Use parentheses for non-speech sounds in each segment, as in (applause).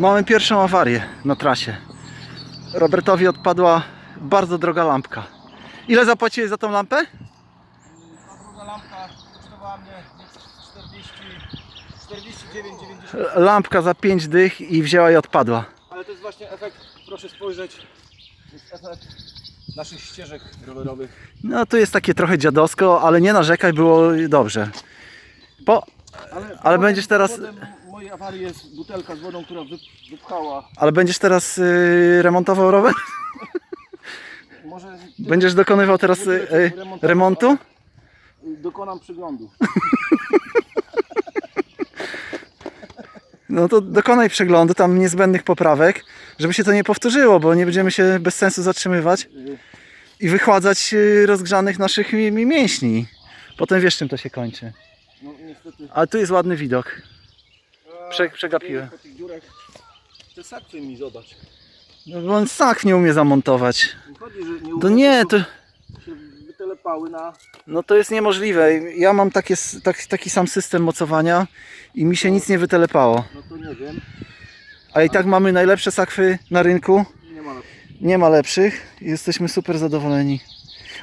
Mamy pierwszą awarię na trasie. Robertowi odpadła bardzo droga lampka. Ile zapłaciłeś za tą lampę? Ta druga lampka kosztowała mnie 40, 49,90. Lampka za 5 dych i wzięła i odpadła. Ale to jest właśnie efekt, proszę spojrzeć, to jest efekt naszych ścieżek rowerowych. No tu jest takie trochę dziadowsko, ale nie narzekaj, było dobrze. Po, Ale powodem- będziesz teraz- mojej awarii jest butelka z wodą, która wyp- wypchała. ale będziesz teraz y, remontował rower? (laughs) Może Będziesz dokonywał teraz y, y, remontu? dokonam przyglądu. (laughs) No to dokonaj przeglądu tam niezbędnych poprawek, żeby się to nie powtórzyło, bo nie będziemy się bez sensu zatrzymywać Y, i wychładzać y, rozgrzanych naszych mi- mi- mięśni. Potem wiesz czym to się kończy. No niestety. Ale tu jest ładny widok. Prze- przegapiłem. Po tych dziurach te sakwy mi zobacz. No bo on sak nie umie zamontować. Nie Chodzi, że nie To nie, to, się wytelepały na... no to jest niemożliwe. Ja mam takie, tak, taki sam system mocowania i mi się nic nie wytelepało. No to nie wiem. A i tak mamy najlepsze sakwy na rynku. Nie ma Nie ma lepszych. Jesteśmy super zadowoleni.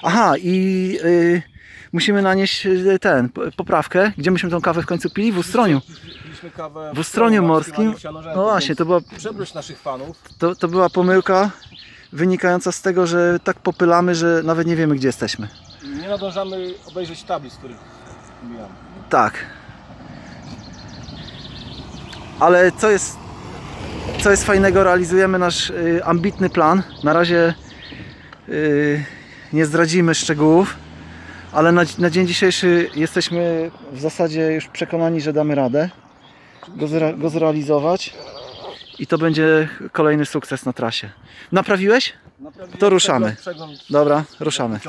Aha, i y, musimy nanieść y, ten, poprawkę. Gdzie myśmy tą kawę w końcu pili? W Ustroniu. Piliśmy kawę W Ustroniu morskim. No właśnie, to była, Przebroś naszych fanów. to, to była pomyłka wynikająca z tego, że tak popylamy, że nawet nie wiemy gdzie jesteśmy. Nie nadążamy obejrzeć tablic, których mijamy. Tak. Ale co jest, co jest fajnego, realizujemy nasz y, ambitny plan. Na razie y, nie zdradzimy szczegółów, ale na, na dzień dzisiejszy jesteśmy w zasadzie już przekonani, że damy radę go, zre, go zrealizować. I to będzie kolejny sukces na trasie. Naprawiłeś? Naprawiłem To ruszamy. Dobra, ruszamy.